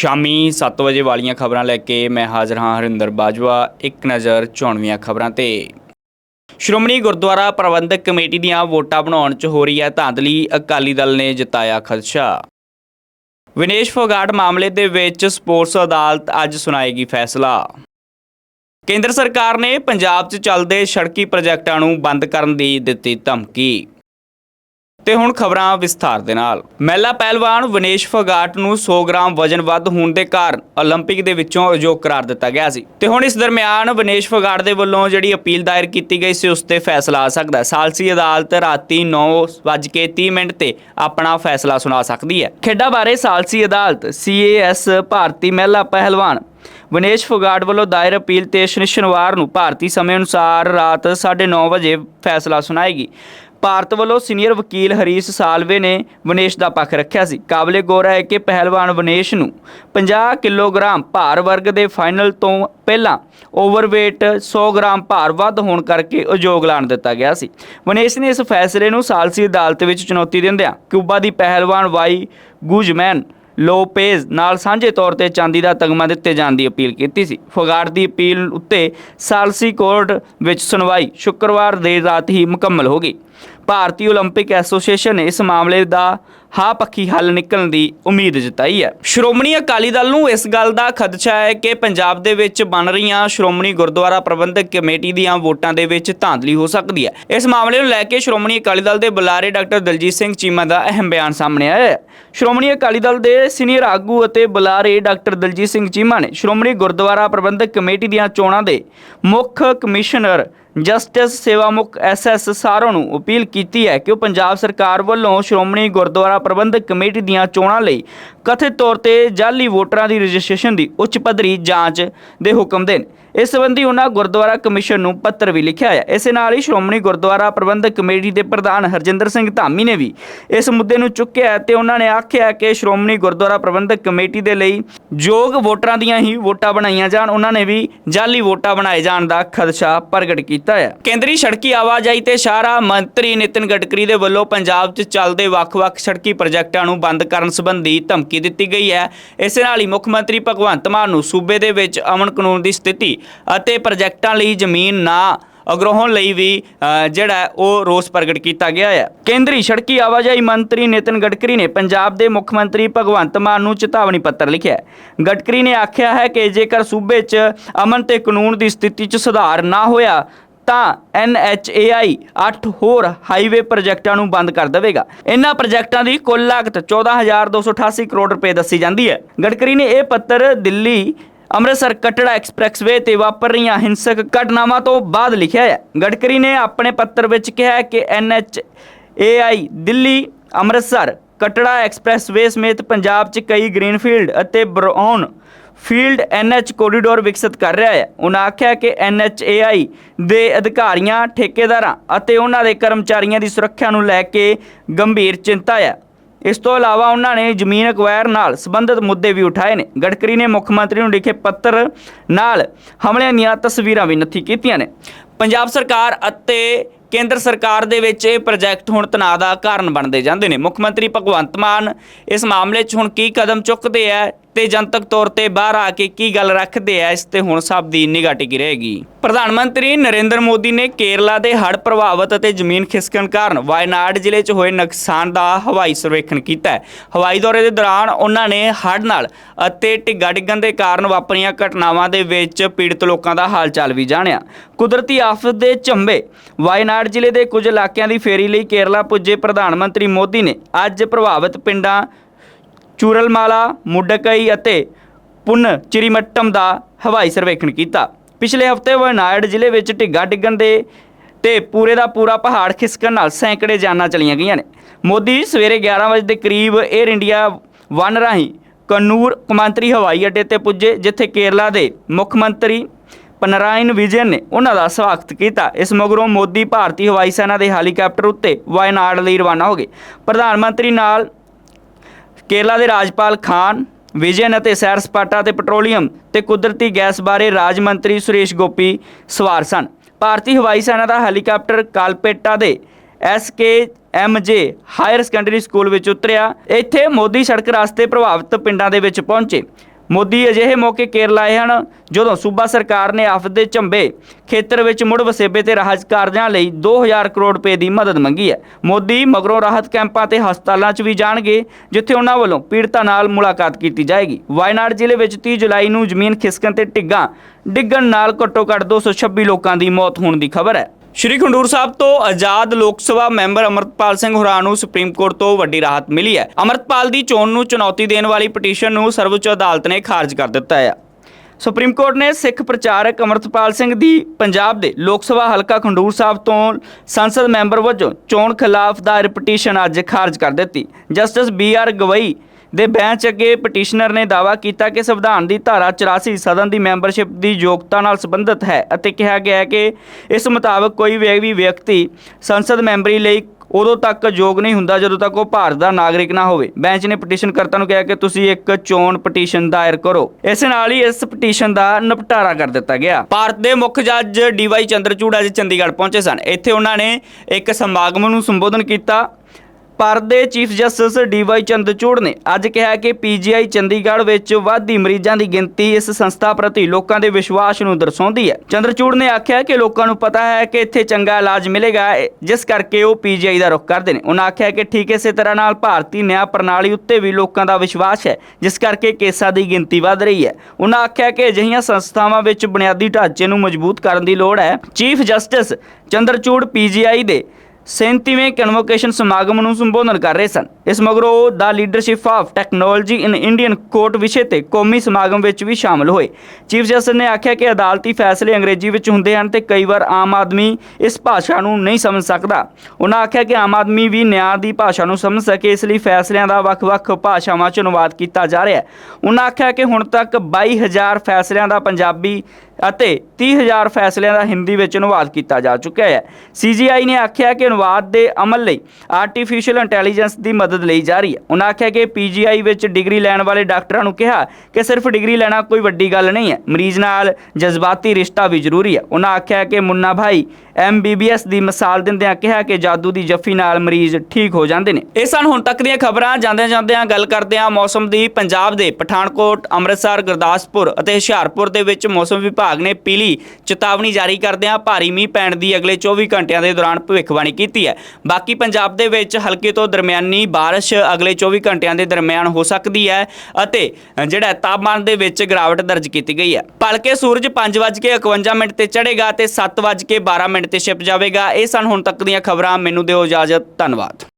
ਸ਼ਾਮੀ 7 ਵਜੇ ਵਾਲੀਆਂ ਖਬਰਾਂ ਲੈ ਕੇ ਮੈਂ ਹਾਜ਼ਰ ਹਾਂ ਹਰਿੰਦਰ ਬਾਜਵਾ, ਇੱਕ ਨਜ਼ਰ ਚੋਣਵੀਆਂ ਖਬਰਾਂ ਤੇ। ਸ਼੍ਰੋਮਣੀ ਗੁਰਦੁਆਰਾ ਪ੍ਰਬੰਧਕ ਕਮੇਟੀ ਦੀਆਂ ਵੋਟਾਂ ਬਣਾਉਣ 'ਚ ਹੋ ਰਹੀ ਹੈ ਧਾਂਦਲੀ, ਅਕਾਲੀ ਦਲ ਨੇ ਜਤਾਇਆ ਖਦਸ਼ਾ। ਵਿਨੇਸ਼ ਫੋਗਾਟ ਮਾਮਲੇ ਦੇ ਵਿੱਚ ਸਪੋਰਟਸ ਅਦਾਲਤ ਅੱਜ ਸੁਣਾਏਗੀ ਫੈਸਲਾ। ਕੇਂਦਰ ਸਰਕਾਰ ਨੇ ਪੰਜਾਬ 'ਚ ਚੱਲਦੇ ਸੜਕੀ ਪ੍ਰੋਜੈਕਟਾਂ ਨੂੰ ਬੰਦ ਕਰਨ ਦੀ ਦਿੱਤੀ ਧਮਕੀ। ਤੇ ਹੁਣ ਖਬਰਾਂ ਵਿਸਥਾਰ ਦੇ ਨਾਲ ਮਹਿਲਾ ਪਹਿਲਵਾਨ ਵਿਨੇਸ਼ ਫੋਗਾਟ ਨੂੰ 100 ਗ੍ਰਾਮ ਵਜਨ ਵੱਧ ਹੋਣ ਦੇ ਕਾਰਨ 올림픽 ਦੇ ਵਿੱਚੋਂ ਅਯੋਗ ਕਰਾਰ ਦਿੱਤਾ ਗਿਆ ਸੀ ਤੇ ਹੁਣ ਇਸ ਦਰਮਿਆਨ ਵਿਨੇਸ਼ ਫੋਗਾਟ ਦੇ ਵੱਲੋਂ ਜਿਹੜੀ ਅਪੀਲ ਦਾਇਰ ਕੀਤੀ ਗਈ ਸੀ ਉਸ ਤੇ ਫੈਸਲਾ ਆ ਸਕਦਾ ਹੈ ਸਾਲਸੀ ਅਦਾਲਤ ਰਾਤੀ 9:30 ਮਿੰਟ ਤੇ ਆਪਣਾ ਫੈਸਲਾ ਸੁਣਾ ਸਕਦੀ ਹੈ ਖੇਡਾਂ ਬਾਰੇ ਸਾਲਸੀ ਅਦਾਲਤ CAS ਭਾਰਤੀ ਮਹਿਲਾ ਪਹਿਲਵਾਨ ਵਿਨੇਸ਼ ਫੋਗਾਟ ਵੱਲੋਂ ਦਾਇਰ ਅਪੀਲ ਤੇ ਸ਼ਨੀਵਾਰ ਨੂੰ ਭਾਰਤੀ ਸਮੇਂ ਅਨੁਸਾਰ ਰਾਤ 9:30 ਵਜੇ ਫੈਸਲਾ ਸੁਣਾਏਗੀ ਭਾਰਤ ਵੱਲੋਂ ਸੀਨੀਅਰ ਵਕੀਲ ਹਰੀਸ਼ ਸਾਲਵੇ ਨੇ ਵਿਨੇਸ਼ ਦਾ ਪੱਖ ਰੱਖਿਆ ਸੀ। ਕਾਬਲੇ ਗੌਰ ਹੈ ਕਿ ਪਹਿਲਵਾਨ ਵਿਨੇਸ਼ ਨੂੰ 50 ਕਿਲੋਗ੍ਰਾਮ ਭਾਰ ਵਰਗ ਦੇ ਫਾਈਨਲ ਤੋਂ ਪਹਿਲਾਂ ਓਵਰਵੇਟ 100 ਗ੍ਰਾਮ ਭਾਰ ਵੱਧ ਹੋਣ ਕਰਕੇ ਉਜੋਗ ਲਾਣ ਦਿੱਤਾ ਗਿਆ ਸੀ। ਵਿਨੇਸ਼ ਨੇ ਇਸ ਫੈਸਲੇ ਨੂੰ ਸਾਲਸੀ ਅਦਾਲਤ ਵਿੱਚ ਚੁਣੌਤੀ ਦਿੰਦਿਆਂ ਕਿਊਬਾ ਦੀ ਪਹਿਲਵਾਨ ਵਾਈ ਗੁਜਮੈਨ ਲੋਪੇਜ਼ ਨਾਲ ਸਾਂਝੇ ਤੌਰ ਤੇ ਚਾਂਦੀ ਦਾ ਤਗਮਾ ਦਿੱਤੇ ਜਾਣ ਦੀ ਅਪੀਲ ਕੀਤੀ ਸੀ। ਫੋਗਾਟ ਦੀ ਅਪੀਲ ਉੱਤੇ ਸਾਲਸੀ ਕੋਰਟ ਵਿੱਚ ਸੁਣਵਾਈ ਸ਼ੁੱਕਰਵਾਰ ਦੇਰ ਰਾਤ ਹੀ ਮੁਕੰਮਲ ਹੋ ਗਈ। ਭਾਰਤੀ ਓਲੰਪਿਕ ਐਸੋਸੀਏਸ਼ਨ ਨੇ ਇਸ ਮਾਮਲੇ ਦਾ ਹਾਂ ਪੱਖੀ ਹੱਲ ਨਿਕਲਣ ਦੀ ਉਮੀਦ ਜਤਾਈ ਹੈ। ਸ਼੍ਰੋਮਣੀ ਅਕਾਲੀ ਦਲ ਨੂੰ ਇਸ ਗੱਲ ਦਾ ਖਦਸ਼ਾ ਹੈ ਕਿ ਪੰਜਾਬ ਦੇ ਵਿੱਚ ਬਣ ਰਹੀਆਂ ਸ਼੍ਰੋਮਣੀ ਗੁਰਦੁਆਰਾ ਪ੍ਰਬੰਧਕ ਕਮੇਟੀ ਦੀਆਂ ਵੋਟਾਂ ਦੇ ਵਿੱਚ ਧਾਂਦਲੀ ਹੋ ਸਕਦੀ ਹੈ। ਇਸ ਮਾਮਲੇ ਨੂੰ ਲੈ ਕੇ ਸ਼੍ਰੋਮਣੀ ਅਕਾਲੀ ਦਲ ਦੇ ਬੁਲਾਰੇ ਡਾਕਟਰ ਦਲਜੀਤ ਸਿੰਘ ਚੀਮਾ ਦਾ ਅਹਿਮ ਬਿਆਨ ਸਾਹਮਣੇ ਆਇਆ ਹੈ। ਸ਼੍ਰੋਮਣੀ ਅਕਾਲੀ ਦਲ ਦੇ ਸੀਨੀਅਰ ਆਗੂ ਅਤੇ ਬੁਲਾਰੇ ਡਾਕਟਰ ਦਲਜੀਤ ਸਿੰਘ ਚੀਮਾ ਨੇ ਸ਼੍ਰੋਮਣੀ ਗੁਰਦੁਆਰਾ ਪ੍ਰਬੰਧਕ ਕਮੇਟੀ ਦੀਆਂ ਚੋਣਾਂ ਦੇ ਮੁੱਖ ਕਮਿਸ਼ਨਰ ਜਸਟਿਸ ਸੇਵਾਮੁਖ ਐਸਐਸ ਸਾਰੋ ਨੂੰ ਅਪੀਲ ਕੀਤੀ ਹੈ ਕਿ ਉਹ ਪੰਜਾਬ ਸਰਕਾਰ ਵੱਲੋਂ ਸ਼੍ਰੋਮਣੀ ਗੁਰਦੁਆਰਾ ਪ੍ਰਬੰਧਕ ਕਮੇਟੀ ਦੀਆਂ ਚੋਣਾਂ ਲਈ ਕਥਿਤ ਤੌਰ ਤੇ ਜਾਅਲੀ ਵੋਟਰਾਂ ਦੀ ਰਜਿਸਟ੍ਰੇਸ਼ਨ ਦੀ ਉੱਚ ਪੱਧਰੀ ਜਾਂਚ ਦੇ ਹੁਕਮ ਦੇਣ। ਇਸ ਸੰਬੰਧੀ ਉਹਨਾਂ ਗੁਰਦੁਆਰਾ ਕਮਿਸ਼ਨ ਨੂੰ ਪੱਤਰ ਵੀ ਲਿਖਿਆ ਹੈ। ਇਸੇ ਨਾਲ ਹੀ ਸ਼੍ਰੋਮਣੀ ਗੁਰਦੁਆਰਾ ਪ੍ਰਬੰਧਕ ਕਮੇਟੀ ਦੇ ਪ੍ਰਧਾਨ ਹਰਜਿੰਦਰ ਸਿੰਘ ਧਾਮੀ ਨੇ ਵੀ ਇਸ ਮੁੱਦੇ ਨੂੰ ਚੁੱਕਿਆ ਹੈ ਤੇ ਉਹਨਾਂ ਨੇ ਆਖਿਆ ਕਿ ਸ਼੍ਰੋਮਣੀ ਗੁਰਦੁਆਰਾ ਪ੍ਰਬੰਧਕ ਕਮੇਟੀ ਦੇ ਲਈ ਯੋਗ ਵੋਟਰਾਂ ਦੀਆਂ ਹੀ ਵੋਟਾਂ ਬਣਾਈਆਂ ਜਾਣ। ਉਹਨਾਂ ਨੇ ਵੀ ਜਾਅਲੀ ਵੋਟਾਂ ਬਣਾਏ ਜਾਣ ਦਾ ਖਦਸ਼ਾ ਪ੍ਰਗਟ ਕੀਤਾ। ਹੈ। ਕੇਂਦਰੀ ਸੜਕੀ ਆਵਾਜਾਈ ਤੇ ਸਾਹਰਾ ਮੰਤਰੀ ਨਿਤਿਨ ਗਡਕਰੀ ਦੇ ਵੱਲੋਂ ਪੰਜਾਬ 'ਚ ਚੱਲਦੇ ਵੱਖ-ਵੱਖ ਸੜਕੀ ਪ੍ਰੋਜੈਕਟਾਂ ਨੂੰ ਬੰਦ ਕਰਨ ਸੰਬੰਧੀ ਧਮਕੀ ਦਿੱਤੀ ਗਈ ਹੈ। ਇਸ ਨਾਲ ਹੀ ਮੁੱਖ ਮੰਤਰੀ ਭਗਵੰਤ ਮਾਨ ਨੂੰ ਸੂਬੇ ਦੇ ਵਿੱਚ ਅਮਨ ਕਾਨੂੰਨ ਦੀ ਸਥਿਤੀ ਅਤੇ ਪ੍ਰੋਜੈਕਟਾਂ ਲਈ ਜ਼ਮੀਨ ਨਾ ਅਗਰੋਹਣ ਲਈ ਵੀ ਜਿਹੜਾ ਉਹ ਰੋਸ ਪ੍ਰਗਟ ਕੀਤਾ ਗਿਆ ਹੈ। ਕੇਂਦਰੀ ਸੜਕੀ ਆਵਾਜਾਈ ਮੰਤਰੀ ਨਿਤਿਨ ਗਡਕਰੀ ਨੇ ਪੰਜਾਬ ਦੇ ਮੁੱਖ ਮੰਤਰੀ ਭਗਵੰਤ ਮਾਨ ਨੂੰ ਚੇਤਾਵਨੀ ਪੱਤਰ ਲਿਖਿਆ ਗਡਕਰੀ ਨੇ ਆਖਿਆ ਹੈ ਕਿ ਜੇਕਰ ਸੂਬੇ 'ਚ ਅਮਨ ਤੇ ਕਾਨੂੰਨ ਦੀ ਸਥਿਤੀ 'ਚ ਸੁਧਾਰ ਨਾ ਹੋਇਆ ਤਾਂ NHAI 8 ਹੋਰ ਹਾਈਵੇ ਪ੍ਰੋਜੈਕਟਾਂ ਨੂੰ ਬੰਦ ਕਰ ਦੇਵੇਗਾ। ਇਹਨਾਂ ਪ੍ਰੋਜੈਕਟਾਂ ਦੀ ਕੁੱਲ ਲਾਗਤ 14288 ਕਰੋੜ ਰੁਪਏ ਦੱਸੀ ਜਾਂਦੀ ਹੈ। ਗਡਕਰੀ ਨੇ ਇਹ ਪੱਤਰ ਦਿੱਲੀ ਅੰਮ੍ਰਿਤਸਰ ਕਟੜਾ ਐਕਸਪ੍ਰੈਸਵੇ ਤੇ ਵਾਪਰ ਰਹੀਆਂ ਹਿੰਸਕ ਘਟਨਾਵਾਂ ਤੋਂ ਬਾਅਦ ਲਿਖਿਆ ਹੈ। ਗਡਕਰੀ ਨੇ ਆਪਣੇ ਪੱਤਰ ਵਿੱਚ ਕਿਹਾ ਹੈ ਕਿ NHAI ਦਿੱਲੀ, ਅੰਮ੍ਰਿਤਸਰ ਕਟੜਾ ਐਕਸਪ੍ਰੈਸਵੇ ਸਮੇਤ ਪੰਜਾਬ 'ਚ ਕਈ ਗ੍ਰੀਨਫੀਲਡ ਅਤੇ ਬਰਾਊਨ ਫੀਲਡ ਐਨਐਚ ਕੋਰੀਡੋਰ ਵਿਕਸਿਤ ਕਰ ਰਿਹਾ ਹੈ। ਉਹਨਾਂ ਆਖਿਆ ਕਿ ਐਨਐਚਏਆਈ ਦੇ ਅਧਿਕਾਰੀਆਂ, ਠੇਕੇਦਾਰਾਂ ਅਤੇ ਉਹਨਾਂ ਦੇ ਕਰਮਚਾਰੀਆਂ ਦੀ ਸੁਰੱਖਿਆ ਨੂੰ ਲੈ ਕੇ ਗੰਭੀਰ ਚਿੰਤਾ ਹੈ। ਇਸ ਤੋਂ ਇਲਾਵਾ ਉਹਨਾਂ ਨੇ ਜ਼ਮੀਨ ਅਕਵਾਇਰ ਨਾਲ ਸੰਬੰਧਿਤ ਮੁੱਦੇ ਵੀ ਉਠਾਏ ਨੇ। ਗਡਕਰੀ ਨੇ ਮੁੱਖ ਮੰਤਰੀ ਨੂੰ ਲਿਖੇ ਪੱਤਰ ਨਾਲ ਹਮਲਿਆਂ ਦੀਆਂ ਤਸਵੀਰਾਂ ਵੀ ਨੱਥੀ ਕੀਤੀਆਂ ਨੇ। ਪੰਜਾਬ ਸਰਕਾਰ ਅਤੇ ਕੇਂਦਰ ਸਰਕਾਰ ਦੇ ਵਿੱਚ ਇਹ ਪ੍ਰੋਜੈਕਟ ਹੁਣ ਤਣਾਅ ਦਾ ਕਾਰਨ ਬਣਦੇ ਜਾਂਦੇ ਨੇ। ਮੁੱਖ ਮੰਤਰੀ ਭਗਵੰਤ ਮਾਨ ਇਸ ਮਾਮਲੇ 'ਚ ਹੁਣ ਕੀ ਕਦਮ ਚੁੱਕਦੇ ਆ ਤੇ ਜਨਤਕ ਤੌਰ ਤੇ ਬਾਹਰ ਆ ਕੇ ਕੀ ਗੱਲ ਰੱਖਦੇ ਆ, ਇਸ ਤੇ ਹੁਣ ਸਭ ਦੀ ਨਿਗਾਹ ਟਿਕੀ ਰਹੇਗੀ। ਪ੍ਰਧਾਨ ਮੰਤਰੀ ਨਰਿੰਦਰ ਮੋਦੀ ਨੇ ਕੇਰਲਾ ਦੇ ਹੜ੍ਹ ਪ੍ਰਭਾਵਿਤ ਅਤੇ ਜ਼ਮੀਨ ਖਿਸਕਣ ਕਾਰਨ ਵਾਇਨਾਡ ਜ਼ਿਲ੍ਹੇ 'ਚ ਹੋਏ ਨੁਕਸਾਨ ਦਾ ਹਵਾਈ ਸਰਵੇਖਣ ਕੀਤਾ ਹੈ। ਹਵਾਈ ਦੌਰੇ ਦੇ ਦੌਰਾਨ ਉਹਨਾਂ ਨੇ ਹੜ੍ਹ ਨਾਲ ਅਤੇ ਢਿੱਗਾ ਡਿੱਗਣ ਦੇ ਕਾਰਨ ਵਾਪਰੀਆਂ ਘਟਨਾਵਾਂ ਦੇ ਵਿੱਚ ਪੀੜਤ ਲੋਕਾਂ ਦਾ ਹਾਲ ਚਾਲ ਵੀ ਜਾਣਿਆ। ਕੁਦਰਤੀ ਆਫਤ ਦੇ ਝੰਬੇ ਵਾਇਨਾਡ ਜ਼ਿਲ੍ਹੇ ਦੇ ਕੁਝ ਇਲਾਕਿਆਂ ਦੀ ਫੇਰੀ ਲਈ ਕੇਰਲਾ ਪੁੱਜੇ ਪ੍ਰਧਾਨ ਮੰਤਰੀ ਮੋਦੀ ਨੇ ਅੱਜ ਪ੍ਰਭਾਵਿਤ ਪਿੰਡਾਂ ਚੂਰਲਮਾਲਾ ਮੁੱਡਕਈ ਅਤੇ ਪੁੰਨ ਚਿਰੀਮੱਟਮ ਦਾ ਹਵਾਈ ਸਰਵੇਖਣ ਕੀਤਾ। ਪਿਛਲੇ ਹਫ਼ਤੇ ਵਇਨਾਡ ਜ਼ਿਲ੍ਹੇ ਵਿੱਚ ਢਿੱਗਾ ਡਿੱਗਣ ਦੇ ਤੇ ਪੂਰੇ ਦਾ ਪੂਰਾ ਪਹਾੜ ਖਿਸਕਣ ਨਾਲ ਸੈਂਕੜੇ ਜਾਨਾਂ ਚਲੀਆਂ ਗਈਆਂ ਨੇ। ਮੋਦੀ ਸਵੇਰੇ 11 ਵਜੇ ਦੇ ਕਰੀਬ 에ਅਰ ਇੰਡੀਆ ਵਨ ਰਾਹੀਂ ਕਨੂਰ ਕੌਮਾਂਤਰੀ ਹਵਾਈ ਅੱਡੇ ਤੇ ਪੁੱਜੇ, ਜਿੱਥੇ ਕੇਰਲਾ ਦੇ ਮੁੱਖ ਮੰਤਰੀ ਪਨਰਾਇਨ ਵਿਜਨ ਨੇ ਉਹਨਾਂ ਦਾ ਸਵਾਗਤ ਕੀਤਾ। ਇਸ ਮਗਰੋਂ ਮੋਦੀ ਭਾਰਤੀ ਹਵਾਈ ਸੈਨਾ ਦੇ ਹੈਲੀਕਾਪਟਰ ਉੱਤੇ ਵਾਇਨਾਡ ਲਈ ਰਵਾਨਾ ਹੋ ਗਏ। ਪ੍ਰਧਾਨ ਮੰਤਰੀ ਨਾਲ ਕੇਰਲਾ ਦੇ ਰਾਜਪਾਲ ਖਾਨ, ਵਿਜਨ ਅਤੇ ਸੈਰ ਸਪਾਟਾ ਤੇ ਪੈਟਰੋਲੀਅਮ ਤੇ ਕੁਦਰਤੀ ਗੈਸ ਬਾਰੇ ਰਾਜ ਮੰਤਰੀ ਸੁਰੇਸ਼ ਗੋਪੀ ਸਵਾਰ ਸਨ। ਭਾਰਤੀ ਹਵਾਈ ਸੈਨਾ ਦਾ ਹੈਲੀਕਾਪਟਰ ਕਾਲਪੇਟਾ ਦੇ S K M J higher secondary school ਵਿੱਚ ਉਤਰਿਆ। ਇੱਥੇ ਮੋਦੀ ਸੜਕ ਰਸਤੇ ਪ੍ਰਭਾਵਿਤ ਪਿੰਡਾਂ ਦੇ ਵਿੱਚ ਪਹੁੰਚੇ। ਮੋਦੀ ਅਜਿਹੇ ਮੌਕੇ ਕੇਰਲਾ ਆਏ ਹਨ, ਜਦੋਂ ਸੂਬਾ ਸਰਕਾਰ ਨੇ ਆਫਤ ਦੇ ਝੰਬੇ ਖੇਤਰ ਵਿੱਚ ਮੁੜ ਵਸੇਬੇ ਤੇ ਰਾਹਤ ਕਾਰਜਾਂ ਲਈ 2000 ਕਰੋੜ ਰੁਪਏ ਦੀ ਮਦਦ ਮੰਗੀ ਹੈ। ਮੋਦੀ ਮਗਰੋਂ ਰਾਹਤ ਕੈਂਪਾਂ ਤੇ ਹਸਪਤਾਲਾਂ 'ਚ ਵੀ ਜਾਣਗੇ, ਜਿੱਥੇ ਉਹਨਾਂ ਵੱਲੋਂ ਪੀੜਤਾਂ ਨਾਲ ਮੁਲਾਕਾਤ ਕੀਤੀ ਜਾਏਗੀ। ਵਾਇਨਾਡ ਜ਼ਿਲ੍ਹੇ ਵਿੱਚ 30 ਜੁਲਾਈ ਨੂੰ ਜ਼ਮੀਨ ਖਿਸਕਣ ਤੇ ਟਿੱਗਾਂ ਡਿੱਗਣ ਨਾਲ ਘੱਟੋ-ਘੱਟ 226 ਲੋਕਾਂ ਦੀ ਮੌਤ ਹੋਣ ਦੀ ਖਬਰ ਹੈ। ਸ਼੍ਰੀ ਖੰਡੂਰ ਸਾਹਿਬ ਤੋਂ ਆਜ਼ਾਦ ਲੋਕ ਸਭਾ ਮੈਂਬਰ ਅਮਰਤਪਾਲ ਸਿੰਘ ਹੋਰਾਂ ਨੂੰ ਸੁਪਰੀਮ ਕੋਰਟ ਤੋਂ ਵੱਡੀ ਰਾਹਤ ਮਿਲੀ ਹੈ। ਅਮਰਤਪਾਲ ਦੀ ਚੋਣ ਨੂੰ ਚੁਣੌਤੀ ਦੇਣ ਵਾਲੀ ਪਟੀਸ਼ਨ ਨੂੰ ਸਰਵਉੱਚ ਅਦਾਲਤ ਨੇ ਖਾਰਜ ਕਰ ਦਿੱਤਾ ਹੈ। ਸੁਪਰੀਮ ਕੋਰਟ ਨੇ ਸਿੱਖ ਪ੍ਰਚਾਰਕ ਅਮਰਤਪਾਲ ਸਿੰਘ ਦੀ ਪੰਜਾਬ ਦੇ ਲੋਕ ਸਭਾ ਹਲਕਾ ਖੰਡੂਰ ਸਾਹਿਬ ਤੋਂ ਸੰਸਦ ਮੈਂਬਰ ਵਜੋਂ ਚੋਣ ਖਿਲਾਫ ਦਾਇਰ ਪਟੀਸ਼ਨ ਅੱਜ ਖਾਰਜ ਕਰ ਦਿੱਤੀ। ਜਸਟਿਸ ਬੀ ਆਰ ਗਵਈ ਦੇ ਬੈਂਚ ਅੱਗੇ ਪਟੀਸ਼ਨਰ ਨੇ ਦਾਅਵਾ ਕੀਤਾ ਕਿ ਸੰਵਿਧਾਨ ਦੀ ਧਾਰਾ 84 ਸਦਨ ਦੀ ਮੈਂਬਰਸ਼ਿਪ ਦੀ ਯੋਗਤਾ ਨਾਲ ਸੰਬੰਧਿਤ ਹੈ ਅਤੇ ਕਿਹਾ ਗਿਆ ਹੈ ਕਿ ਇਸ ਮੁਤਾਬਕ ਕੋਈ ਵੀ ਵਿਅਕਤੀ ਸੰਸਦ ਮੈਂਬਰੀ ਲਈ ਉਦੋਂ ਤੱਕ ਯੋਗ ਨਹੀਂ ਹੁੰਦਾ ਜਦੋਂ ਤੱਕ ਉਹ ਭਾਰਤ ਦਾ ਨਾਗਰਿਕ ਨਾ ਹੋਵੇ। ਬੈਂਚ ਨੇ ਪਟੀਸ਼ਨਕਰਤਾ ਨੂੰ ਕਿਹਾ ਕਿ ਤੁਸੀਂ ਇੱਕ ਚੋਣ ਪਟੀਸ਼ਨ ਦਾਇਰ ਕਰੋ। ਇਸ ਨਾਲ ਹੀ ਇਸ ਪਟੀਸ਼ਨ ਦਾ ਨਿਪਟਾਰਾ ਕਰ ਦਿੱਤਾ ਗਿਆ। ਭਾਰਤ ਦੇ ਮੁੱਖ ਜੱਜ ਡੀਵਾਈ ਚੰਦਰਚੂੜ ਅੱਜ ਚੰਡੀਗੜ੍ਹ ਪਹੁੰਚੇ ਸਨ। ਇੱਥੇ ਉਹਨਾਂ ਨੇ ਇੱਕ ਸਮਾਗਮ ਨੂੰ ਸੰਬੋਧਨ ਕੀਤਾ। ਭਾਰਤ ਦੇ ਚੀਫ ਜਸਟਿਸ ਡੀਵਾਈ ਚੰਦਰਚੂੜ ਨੇ ਅੱਜ ਕਿਹਾ ਕਿ ਪੀਜੀਆਈ ਚੰਡੀਗੜ੍ਹ ਵਿੱਚ ਵਾਧੀ ਮਰੀਜ਼ਾਂ ਦੀ ਗਿਣਤੀ ਇਸ ਸੰਸਥਾ ਪ੍ਰਤੀ ਲੋਕਾਂ ਦੇ ਵਿਸ਼ਵਾਸ ਨੂੰ ਦਰਸਾਉਂਦੀ ਹੈ। ਚੰਦਰਚੂੜ ਨੇ ਆਖਿਆ ਕਿ ਲੋਕਾਂ ਨੂੰ ਪਤਾ ਹੈ ਕਿ ਇੱਥੇ ਚੰਗਾ ਇਲਾਜ ਮਿਲੇਗਾ ਜਿਸ ਕਰਕੇ ਉਹ ਪੀਜੀਆਈ ਦਾ ਰੁਖ ਕਰਦੇ ਨੇ। ਉਹਨਾਂ ਆਖਿਆ ਕਿ ਠੀਕ ਇਸੇ ਤਰ੍ਹਾਂ ਨਾਲ ਭਾਰਤੀ ਨਿਆਂ ਪ੍ਰਣਾਲੀ ਉੱਤੇ ਵੀ ਲੋਕਾਂ ਦਾ ਵਿਸ਼ਵਾਸ ਹੈ, ਜਿਸ ਕਰਕੇ ਕੇਸਾਂ ਦੀ ਗਿਣਤੀ ਵਧ ਰਹੀ ਹੈ। ਉਹਨਾਂ ਆਖਿਆ ਕਿ ਅਜਿਹੀਆਂ ਸੰਸਥਾਵਾਂ ਵਿੱਚ ਬੁਨਿਆਦੀ ਢਾਂਚੇ ਨੂੰ ਮਜ਼ਬੂਤ ਕਰਨ ਦੀ ਲੋੜ ਹੈ। ਚੀਫ ਜਸਟਿਸ ਚੰਦਰਚੂੜ ਪੀਜੀਆਈ ਦੇ 37ਵੇਂ ਕਨਵੋਕੇਸ਼ਨ ਸਮਾਗਮ ਨੂੰ ਸੰਬੋਧਨ ਕਰ ਰਹੇ ਸਨ। ਇਸ ਮਗਰੋਂ ਦਾ leadership of technology in Indian court ਵਿਸ਼ੇ ਤੇ ਕੌਮੀ ਸਮਾਗਮ ਵਿੱਚ ਵੀ ਸ਼ਾਮਲ ਹੋਏ। ਚੀਫ ਜਸਟਿਸ ਨੇ ਆਖਿਆ ਕਿ ਅਦਾਲਤੀ ਫੈਸਲੇ ਅੰਗਰੇਜ਼ੀ ਵਿੱਚ ਹੁੰਦੇ ਹਨ ਤੇ ਕਈ ਵਾਰ ਆਮ ਆਦਮੀ ਇਸ ਭਾਸ਼ਾ ਨੂੰ ਨਹੀਂ ਸਮਝ ਸਕਦਾ। ਉਹਨਾਂ ਆਖਿਆ ਕਿ ਆਮ ਆਦਮੀ ਵੀ ਨਿਆਂ ਦੀ ਭਾਸ਼ਾ ਨੂੰ ਸਮਝ ਸਕੇ, ਇਸ ਲਈ ਫੈਸਲਿਆਂ ਦਾ ਵੱਖ-ਵੱਖ ਭਾਸ਼ਾਵਾਂ 'ਚ ਅਨੁਵਾਦ ਕੀਤਾ ਜਾ ਰਿਹਾ ਹੈ। ਉਹਨਾਂ ਆਖਿਆ ਕਿ ਹੁਣ ਤੱਕ 22000 ਫੈਸਲਿਆਂ ਦਾ ਪੰਜਾਬੀ ਅਤੇ 30000 ਫੈਸਲਿਆਂ ਦਾ ਹਿੰਦੀ ਵਿੱਚ ਅਨੁਵਾਦ ਕੀਤਾ ਜਾ ਚੁੱਕਿਆ ਹੈ। ਸੀਜੀਆਈ ਨੇ ਆਖਿਆ ਕਿ ਅਨੁਵਾਦ ਦੇ ਅਮਲ ਲਈ ਆਰਟੀਫੀਸ਼ੀਅਲ ਇੰਟੈਲੀਜੈਂਸ ਦੀ ਮਦਦ ਲਈ ਜਾ ਰਹੀ ਹੈ। ਉਹਨਾਂ ਆਖਿਆ ਕਿ ਪੀਜੀਆਈ ਵਿੱਚ ਡਿਗਰੀ ਲੈਣ ਵਾਲੇ ਡਾਕਟਰਾਂ ਨੂੰ ਕਿਹਾ ਕਿ ਸਿਰਫ ਡਿਗਰੀ ਲੈਣਾ ਕੋਈ ਵੱਡੀ ਗੱਲ ਨਹੀਂ ਹੈ। ਮਰੀਜ਼ ਨਾਲ ਜਜ਼ਬਾਤੀ ਰਿਸ਼ਤਾ ਵੀ ਜ਼ਰੂਰੀ ਹੈ। ਉਹਨਾਂ ਆਖਿਆ ਕਿ ਮੁੰਨਾ ਭਾਈ ਐਮਬੀਬੀਐਸ ਦੀ ਮਿਸਾਲ ਦਿੰਦਿਆਂ ਕਿਹਾ ਕਿ ਜਾਦੂ ਦੀ ਜੱਫੀ ਨਾਲ ਮਰੀਜ਼ ਠੀਕ ਹੋ ਜਾਂਦੇ ਨੇ। ਇਹ ਸਨ ਹੁਣ ਤੱਕ ਦੀਆਂ ਖਬਰਾਂ। ਜਾਂਦਿਆਂ ਜਾਂਦਿਆਂ ਗੱਲ ਕਰਦੇ ਹਾਂ ਮੌਸਮ ਦੀ ਪੰਜਾਬ ਦੇ ਪਠਾਨਕੋਟ, ਅੰਮ੍ਰਿਤਸਰ, ਗੁਰਦਾਸਪੁਰ ਅਤੇ ਹੁਸ਼ਿਆਰਪੁਰ ਦੇ ਵਿੱਚ ਮੌਸਮ ਵਿਭਾਗ ਨੇ ਪੀਲੀ ਚੇਤਾਵਨੀ ਜਾਰੀ ਕਰਦਿਆਂ ਭਾਰੀ ਮੀਂਹ ਪੈਣ ਦੀ ਅਗਲੇ 24 ਘੰਟਿਆਂ ਦੇ ਦੌਰਾਨ ਭਵਿੱਖਬਾਣੀ ਕੀਤੀ ਹੈ। ਬਾਕੀ ਪੰਜਾਬ ਦੇ ਵਿੱਚ ਹਲਕੇ ਤੋਂ ਦਰਮਿਆਨੀ ਬਾਰਿਸ਼ ਅਗਲੇ 24 ਘੰਟਿਆਂ ਦੇ ਦਰਮਿਆਨ ਹੋ ਸਕਦੀ ਹੈ ਅਤੇ ਜਿਹੜਾ ਤਾਪਮਾਨ ਦੇ ਵਿੱਚ ਗਿਰਾਵਟ ਦਰਜ ਕੀਤੀ ਗਈ ਹੈ। ਭਲਕੇ ਸੂਰਜ 5:51 ਮਿੰਟ ਤੇ ਚੜ੍ਹੇਗਾ ਤੇ 7:12 ਮਿੰਟ ਤੇ ਛਿਪ ਜਾਵੇਗਾ। ਇਹ ਸਨ ਹੁਣ ਤੱਕ ਦੀਆਂ ਖਬਰਾਂ। ਮੈਨੂੰ ਦਿਓ ਇਜਾਜ਼ਤ। ਧੰਨਵਾਦ।